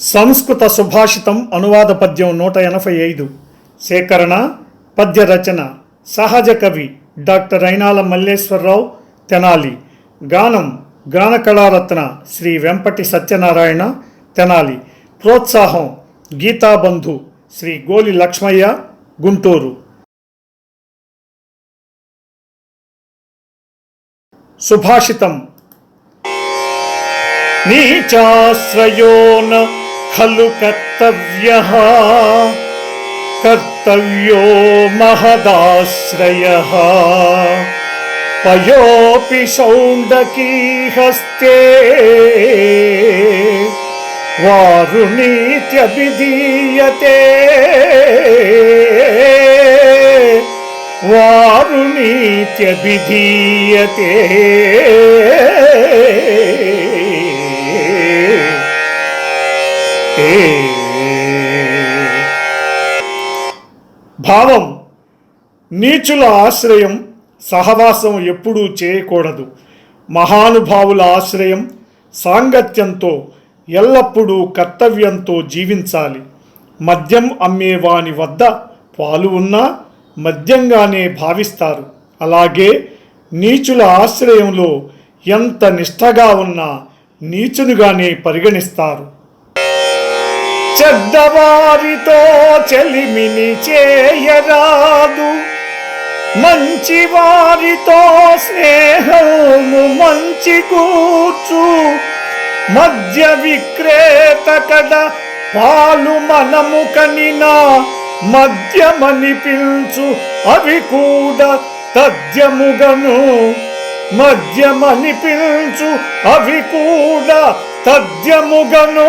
సంస్కృత సుభాషితం అనువాద పద్యం నూట ఎనభై ఐదు. సేకరణ పద్య రచన సహజ కవి డాక్టర్ రైనాల మల్లేశ్వరరావు తెనాలి. గానం గాన కళారత్న శ్రీ వెంపటి సత్యనారాయణ తెనాలి. ప్రోత్సాహం గీతాబంధు శ్రీ గోలి లక్ష్మయ్య గుంటూరు. సుభాషితం. నీచాశ్రయో ఖలు కర్తవ్య కర్తవ్యో మహదాశ్రయ పయోపి సౌండకీహస్తే వారుణీత్యభిధీయతే వారుణీత్యభిధీయతే భావం నీచుల ఆశ్రయం సహవాసం ఎప్పుడూ చేయకూడదు. మహానుభావుల ఆశ్రయం సాంగత్యంతో ఎల్లప్పుడూ కర్తవ్యంతో జీవించాలి. మద్యం అమ్మేవాని వద్ద పాలు ఉన్నా మద్యంగానే భావిస్తారు. అలాగే నీచుల ఆశ్రయంలో ఎంత నిష్టగా ఉన్నా నీచునుగానే పరిగణిస్తారు. చెడ్డవారితో చెలిమిని చేయరాదు. మంచి వారితో స్నేహము మంచి కూర్చు. మద్య విక్రేత కడ పాలు మనము కనినా మద్యమని పిల్చు అవి కూడా తద్యముగను. మద్యమని పిల్చు అవి కూడా తద్యముగను.